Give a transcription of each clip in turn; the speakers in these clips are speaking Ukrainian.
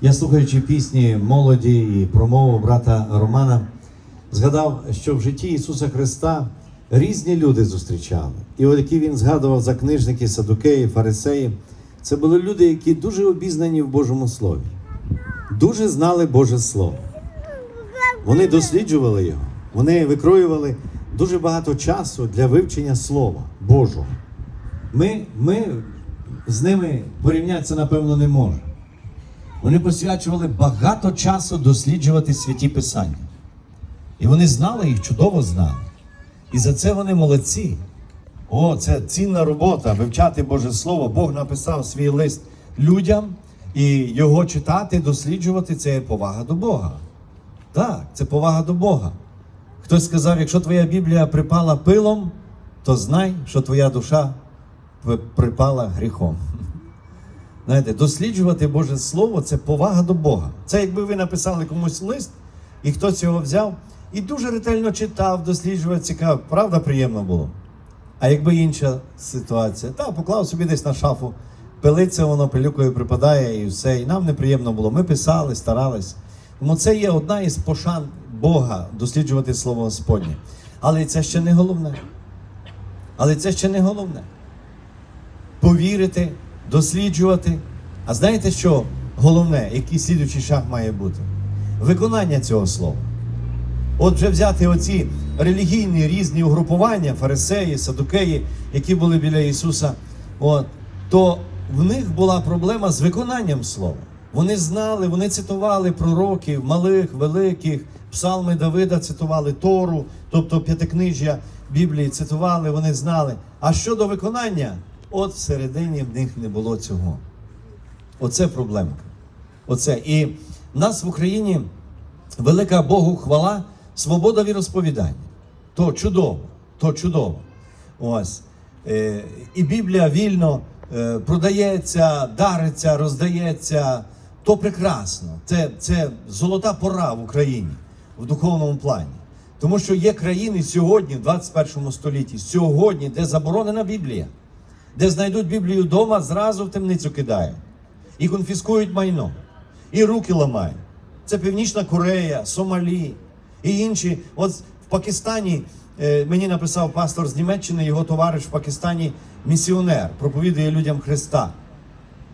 Я слухаючи пісні молоді і промову брата Романа, згадав, що в житті Ісуса Христа різні люди зустрічали. І от які він згадував за книжники, садукеї, фарисеї, це були люди, які дуже обізнані в Божому Слові, дуже знали Боже Слово. Вони досліджували його, вони викроювали дуже багато часу для вивчення Слова Божого. Ми, ми з ними порівнятися, напевно, не можемо. Вони посвячували багато часу досліджувати святі писання. І вони знали їх, чудово знали. І за це вони молодці. О, це цінна робота вивчати Боже Слово. Бог написав свій лист людям, і його читати, досліджувати це є повага до Бога. Так, це повага до Бога. Хтось сказав, якщо твоя Біблія припала пилом, то знай, що твоя душа припала гріхом. Знаєте, досліджувати Боже Слово це повага до Бога. Це якби ви написали комусь лист, і хтось його взяв і дуже ретельно читав, досліджував, цікаво, правда, приємно було. А якби інша ситуація, та поклав собі десь на шафу, пилиться воно, пилюкою припадає і все. І нам неприємно було. Ми писали, старались. Тому це є одна із пошан Бога досліджувати Слово Господнє. Але це ще не головне. Але це ще не головне повірити, досліджувати. А знаєте, що головне, який слідуючий шаг має бути? Виконання цього слова. От вже взяти оці релігійні різні угрупування, фарисеї, садукеї, які були біля Ісуса, от, то в них була проблема з виконанням слова. Вони знали, вони цитували пророків, малих, великих, псалми Давида цитували Тору, тобто п'ятикнижжя Біблії цитували, вони знали. А щодо виконання, от всередині в них не було цього. Оце проблемка. Оце. І нас в Україні велика Богу хвала, свобода віросповідання. То чудово, то чудово. Ось. Е, і Біблія вільно е, продається, дариться, роздається. То прекрасно. Це, це золота пора в Україні в духовному плані. Тому що є країни сьогодні, в 21 столітті, сьогодні, де заборонена Біблія, де знайдуть Біблію вдома, зразу в темницю кидають і конфіскують майно, і руки ламають. Це Північна Корея, Сомалі і інші. От в Пакистані е, мені написав пастор з Німеччини, його товариш в Пакистані, місіонер, проповідує людям Христа.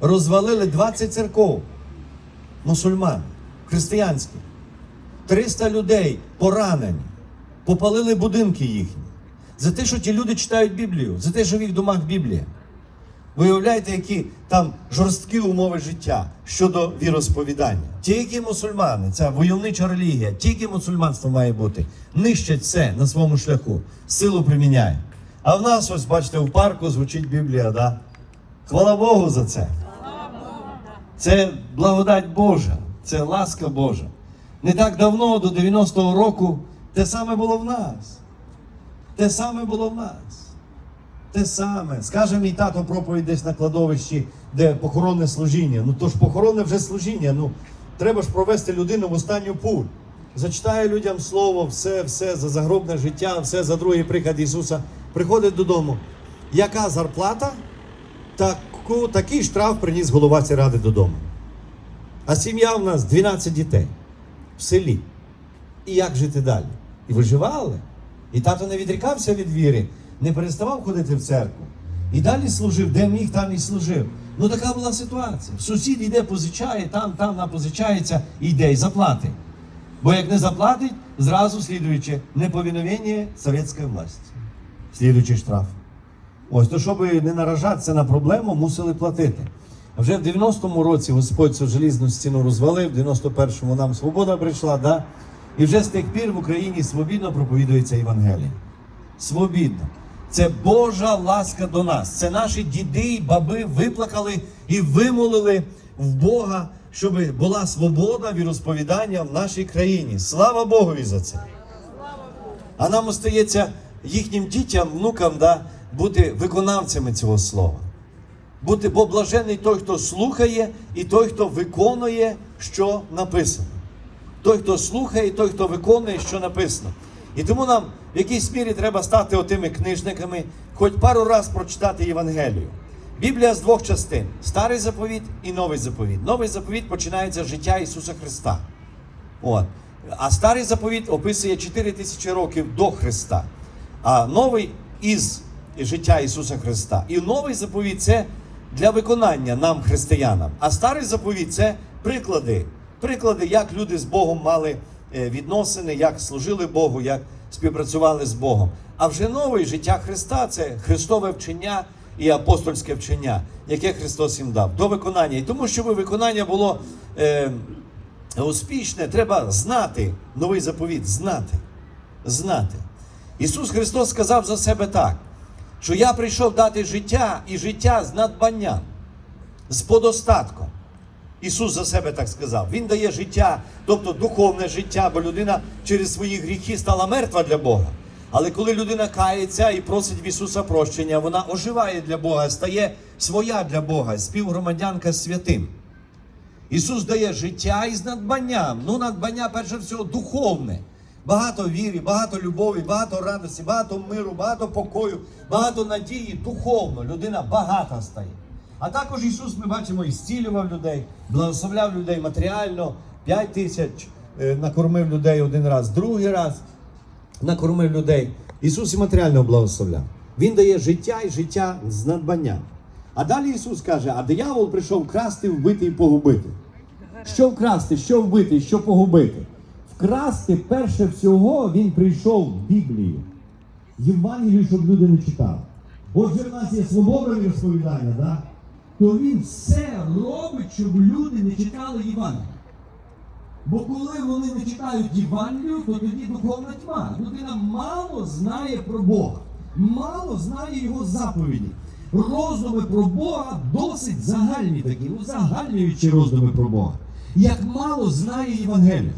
Розвалили 20 церков мусульман, християнських. 300 людей поранені, попалили будинки їхні. За те, що ті люди читають Біблію, за те, що в їх домах Біблія. Ви уявляєте, які там жорсткі умови життя щодо віросповідання. Тільки мусульмани, ця войовнича релігія, тільки мусульманство має бути. Нищать все на своєму шляху, силу приміняє. А в нас, ось бачите, в парку звучить Біблія, да? Хвала Богу за це. Це благодать Божа, це ласка Божа. Не так давно, до 90-го року, те саме було в нас. Те саме було в нас. Те саме. Скаже мій тато проповідь десь на кладовищі, де похоронне служіння. Ну то ж похоронне вже служіння. Ну, треба ж провести людину в останню пуль. Зачитає людям слово, все, все за загробне життя, все за другий прихід Ісуса. Приходить додому. Яка зарплата? Таку, такий штраф приніс голова ради додому. А сім'я в нас 12 дітей в селі. І як жити далі? І виживали. І тато не відрікався від віри, не переставав ходити в церкву. І далі служив, де міг, там і служив. Ну така була ситуація. Сусід йде, позичає, там, там напозичається, і йде і заплатить. Бо як не заплатить, зразу слідуючи неповиновення совєтської власті. Слідуючий штраф. Ось, то щоб не наражатися на проблему, мусили платити. А вже в 90-му році Господь цю желізну стіну розвалив, в 91-му нам свобода прийшла, да? І вже з тих пір в Україні свобідно проповідується Євангеліє. Свобідно. Це Божа ласка до нас. Це наші діди і баби виплакали і вимолили в Бога, щоб була свобода віросповідання в нашій країні. Слава Богові за це! А нам остається їхнім дітям, внукам да, бути виконавцями цього слова. Бути, бо блажений той, хто слухає, і той, хто виконує, що написано. Той, хто слухає, і той, хто виконує, що написано. І тому нам в якійсь мірі треба стати отими книжниками, хоч пару раз прочитати Євангелію. Біблія з двох частин: старий заповіт і новий заповіт. Новий заповіт починається з життя Ісуса Христа. От. А старий заповіт описує 4 тисячі років до Христа. А новий із життя Ісуса Христа. І новий заповіт це для виконання нам, християнам. А старий заповіт це приклади. Приклади, як люди з Богом мали е, відносини, як служили Богу, як співпрацювали з Богом. А вже нове життя Христа це Христове вчення і апостольське вчення, яке Христос їм дав до виконання. І тому, щоб виконання було е, успішне, треба знати новий заповіт, знати. Знати. Ісус Христос сказав за себе так, що я прийшов дати життя і життя з надбанням, з подостатком. Ісус за себе так сказав. Він дає життя, тобто духовне життя, бо людина через свої гріхи стала мертва для Бога. Але коли людина кається і просить в Ісуса прощення, вона оживає для Бога, стає своя для Бога, співгромадянка святим. Ісус дає життя із надбанням. Ну, надбання, перше всього, духовне. Багато віри, багато любові, багато радості, багато миру, багато покою, багато надії. Духовно людина багата стає. А також Ісус, ми бачимо, і зцілював людей, благословляв людей матеріально, 5 тисяч е, накормив людей один раз, другий раз накормив людей. Ісус і матеріально благословляв. Він дає життя і життя з надбанням. А далі Ісус каже: а диявол прийшов красти, вбити і погубити. Що вкрасти, що вбити, що погубити? Вкрасти перше всього він прийшов в Біблію. Євангелію, щоб люди не читали. Отже, в нас є свобода розповідання, да? То він все робить, щоб люди не читали Євангелію. Бо коли вони не читають Євангелію, то тоді духовна тьма. Людина мало знає про Бога, мало знає його заповіді. Роздуми про Бога досить загальні такі, узагальнюючі роздуми про Бога. Як мало знає Євангелія.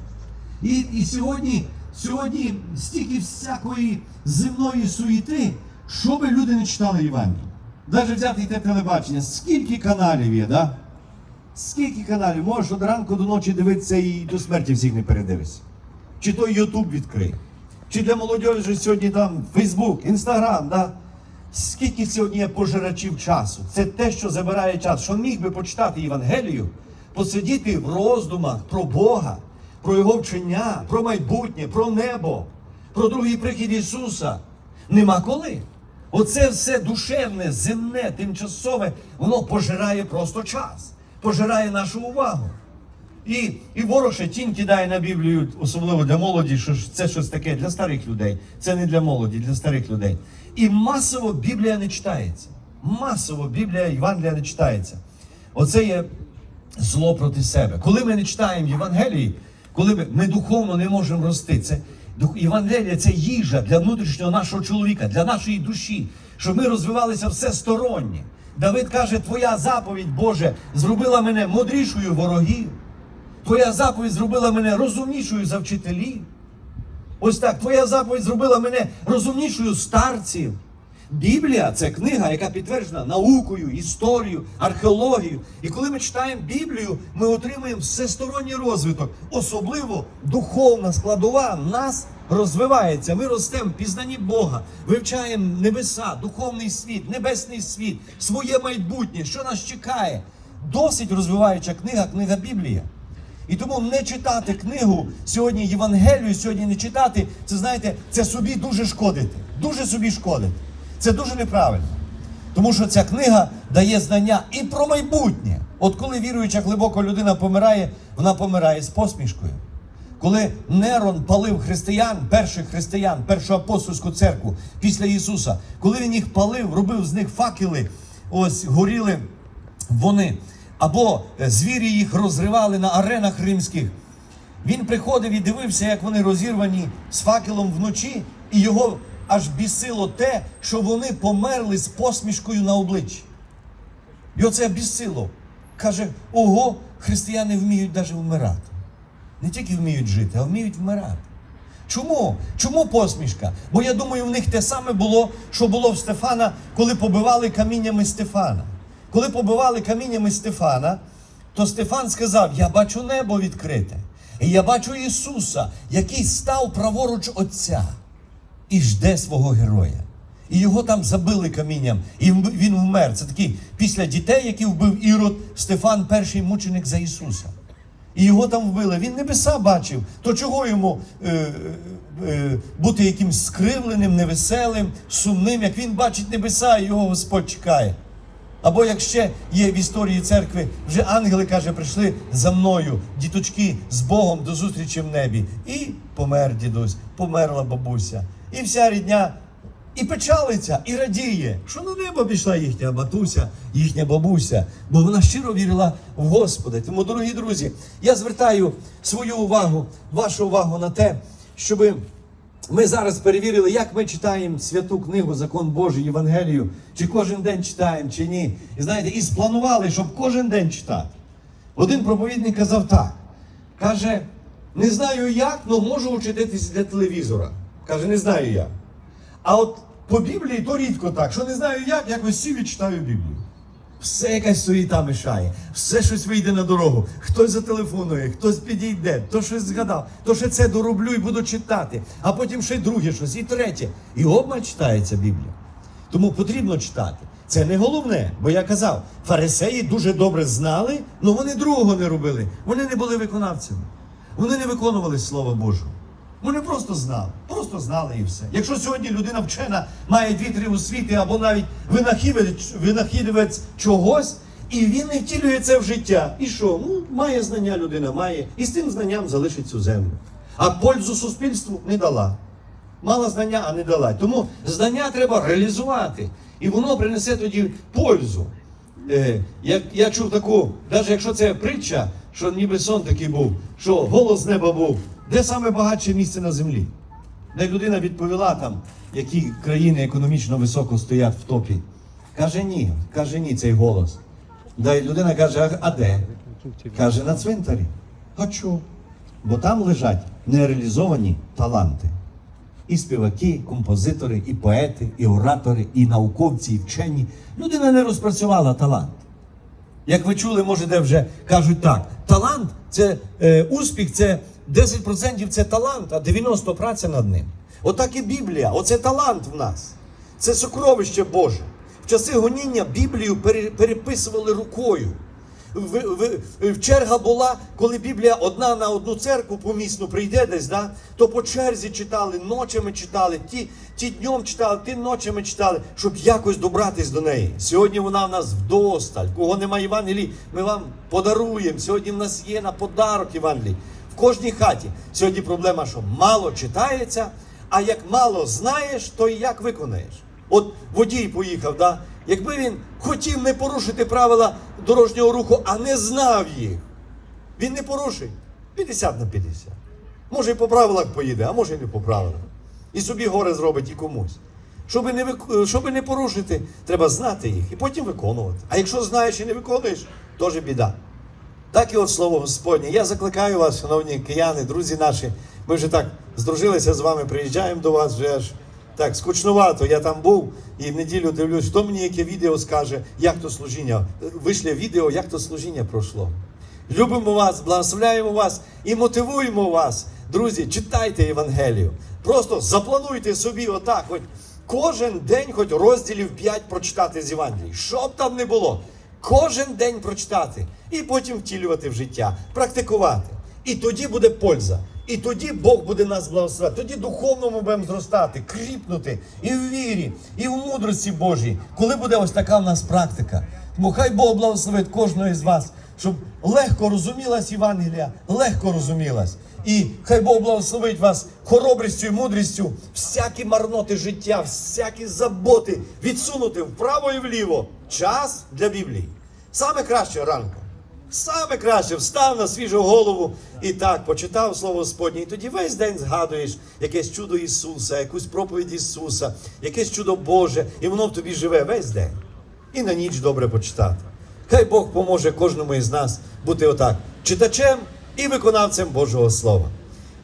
І, і сьогодні, сьогодні стільки всякої земної суєти, що би люди не читали Євангелію. Навіть взяти те телебачення, скільки каналів є, да? Скільки каналів? Можеш від ранку до ночі дивитися і до смерті всіх не передивишся. Чи то Ютуб відкрий, чи для молодіжі сьогодні там Фейсбук, Інстаграм, да? Скільки сьогодні є пожирачів часу? Це те, що забирає час. Що міг би почитати Євангелію, посидіти в роздумах про Бога, про Його вчення, про майбутнє, про небо, про другий прихід Ісуса. Нема коли. Оце все душевне, земне, тимчасове, воно пожирає просто час, пожирає нашу увагу. І, і ворог тінь кидає на Біблію, особливо для молоді, що це щось таке для старих людей. Це не для молоді, для старих людей. І масово Біблія не читається. Масово Біблія Євангелія не читається. Оце є зло проти себе. Коли ми не читаємо Євангелії, коли ми, ми духовно не можемо рости, це Євангелія це їжа для внутрішнього нашого чоловіка, для нашої душі, щоб ми розвивалися всесторонні. Давид каже, Твоя заповідь, Боже, зробила мене мудрішою ворогів. Твоя заповідь зробила мене розумнішою за вчителів. Ось так, твоя заповідь зробила мене розумнішою старців. Біблія це книга, яка підтверджена наукою, історією, археологією. І коли ми читаємо Біблію, ми отримуємо всесторонній розвиток. Особливо духовна складова нас розвивається. Ми ростемо в пізнанні Бога, вивчаємо небеса, духовний світ, небесний світ, своє майбутнє, що нас чекає. Досить розвиваюча книга, книга Біблія. І тому не читати книгу сьогодні Євангелію, сьогодні не читати, це знаєте, це собі дуже шкодити. Дуже собі шкодити. Це дуже неправильно. Тому що ця книга дає знання і про майбутнє. От коли віруюча глибоко людина помирає, вона помирає з посмішкою. Коли Нерон палив християн, перших християн, першу апостольську церкву після Ісуса, коли він їх палив, робив з них факели, ось горіли вони, або е, звірі їх розривали на аренах римських. Він приходив і дивився, як вони розірвані з факелом вночі, і його аж бісило те, що вони померли з посмішкою на обличчі. І оце бісило. Каже: ого, християни вміють навіть вмирати. Не тільки вміють жити, а вміють вмирати. Чому? Чому посмішка? Бо я думаю, в них те саме було, що було в Стефана, коли побивали каміннями Стефана. Коли побивали каміннями Стефана, то Стефан сказав: Я бачу небо відкрите, і я бачу Ісуса, який став праворуч Отця і жде свого героя. І його там забили камінням, і він вмер. Це такий після дітей, які вбив Ірод, Стефан, перший мученик за Ісуса. І його там вбили. Він небеса бачив. То чого йому е, е, бути якимсь скривленим, невеселим, сумним, як він бачить небеса, і його Господь чекає. Або як ще є в історії церкви, вже ангели каже, прийшли за мною, діточки з Богом до зустрічі в небі. І помер дідусь, померла бабуся. І вся рідня і печалиться, і радіє, що на небо пішла їхня матуся, їхня бабуся, бо вона щиро вірила в Господа. Тому, дорогі друзі, я звертаю свою увагу, вашу увагу на те, щоби. Ми зараз перевірили, як ми читаємо святу книгу, закон Божий, Євангелію, чи кожен день читаємо, чи ні. І знаєте, і спланували, щоб кожен день читати. Один проповідник казав так: каже, не знаю як, але можу учитись для телевізора. Каже, не знаю як. А от по Біблії то рідко так, що не знаю як, якось сів і читаю Біблію. Все якась суєта мішає, все щось вийде на дорогу. Хтось зателефонує, хтось підійде, то щось згадав, то ще це дороблю і буду читати, а потім ще й друге щось, і третє. І обмаль читається Біблія. Тому потрібно читати. Це не головне, бо я казав, фарисеї дуже добре знали, але вони другого не робили. Вони не були виконавцями. Вони не виконували Слово Божого. Вони просто знали, просто знали і все. Якщо сьогодні людина вчена має дві-три освіти або навіть винахідець, винахідець чогось, і він не втілює це в життя. І що? Ну, має знання людина, має, і з тим знанням залишить цю землю. А пользу суспільству не дала. Мала знання, а не дала. Тому знання треба реалізувати. І воно принесе тоді пользу. Е, я, я чув таку, навіть якщо це притча, що ніби сон такий був, що голос неба був, де саме багатше місце на землі? Де людина відповіла там, які країни економічно високо стоять в топі. Каже ні, каже ні, цей голос. Да й людина каже, а, де? Каже, на цвинтарі. А чого? Бо там лежать нереалізовані таланти. І співаки, і композитори, і поети, і оратори, і науковці, і вчені. Людина не розпрацювала талант. Як ви чули, може, де вже кажуть так: талант це е, успіх, це 10% це талант, а 90% праця над ним. Отак і Біблія, оце талант в нас. Це сокровище Боже. В часи гоніння Біблію переписували рукою. В, черга була, коли Біблія одна на одну церкву помісну прийде десь, да, то по черзі читали, ночами читали, ті, ті днем читали, ті ночами читали, щоб якось добратись до неї. Сьогодні вона в нас вдосталь. Кого немає Євангелії, ми вам подаруємо. Сьогодні в нас є на подарок Євангелії. Кожній хаті. Сьогодні проблема, що мало читається, а як мало знаєш, то і як виконаєш. От водій поїхав, да? якби він хотів не порушити правила дорожнього руху, а не знав їх, він не порушить 50 на 50. Може і по правилах поїде, а може і не по правилах. І собі горе зробить і комусь. Щоби не, вик... Щоби не порушити, треба знати їх і потім виконувати. А якщо знаєш і не виконуєш, теж біда. Так і от слово Господнє. Я закликаю вас, шановні кияни, друзі наші. Ми вже так здружилися з вами, приїжджаємо до вас вже аж так скучнувато. Я там був і в неділю дивлюсь, хто мені яке відео скаже, як то служіння. Вийшло відео, як то служіння пройшло. Любимо вас, благословляємо вас і мотивуємо вас. Друзі, читайте Євангелію. Просто заплануйте собі отак. От кожен день, хоч розділів 5 прочитати з Євангелії. Що б там не було. Кожен день прочитати і потім втілювати в життя, практикувати. І тоді буде польза. І тоді Бог буде нас благословляти. Тоді духовно ми будемо зростати, кріпнути і в вірі, і в мудрості Божій, коли буде ось така в нас практика. Тому хай Бог благословить кожного із вас, щоб легко розумілась Євангелія, легко розумілась. І хай Бог благословить вас хоробрістю і мудрістю, всякі марноти життя, всякі заботи відсунути вправо і вліво. Час для Біблії. Саме краще ранком. Саме краще встав на свіжу голову і так почитав Слово Господнє. І тоді весь день згадуєш якесь чудо Ісуса, якусь проповідь Ісуса, якесь чудо Боже, і воно в тобі живе весь день. І на ніч добре почитати. Хай Бог поможе кожному із нас бути отак читачем і виконавцем Божого Слова.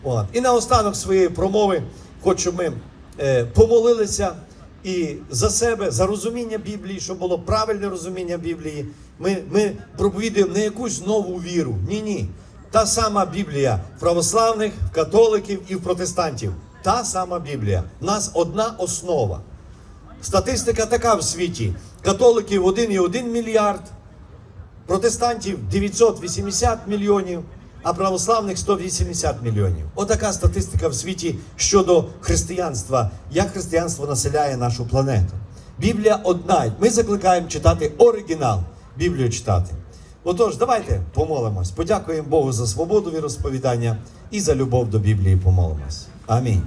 От. І наостанок своєї промови хочу ми е, помолилися і за себе, за розуміння Біблії, щоб було правильне розуміння Біблії. Ми, ми проповідуємо не якусь нову віру. Ні, ні. Та сама Біблія в православних, в католиків і в протестантів. Та сама Біблія. У нас одна основа. Статистика така в світі: католиків 1,1 мільярд протестантів 980 мільйонів, а православних 180 мільйонів. Отака статистика в світі щодо християнства, як християнство населяє нашу планету. Біблія одна. Ми закликаємо читати оригінал, Біблію читати. Отож, давайте помолимось. Подякуємо Богу за свободу від розповідання і за любов до Біблії помолимось. Амінь.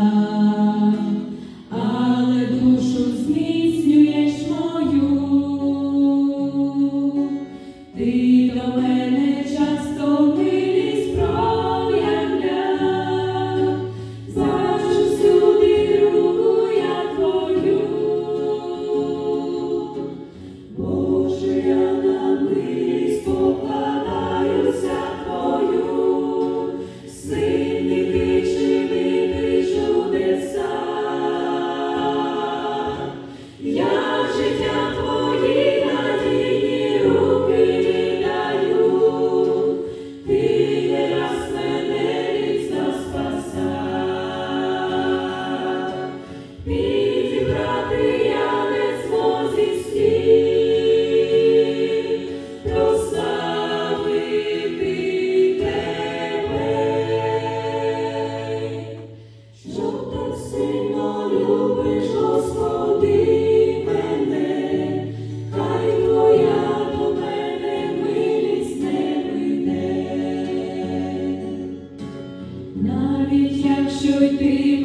Oh. Joy Dream.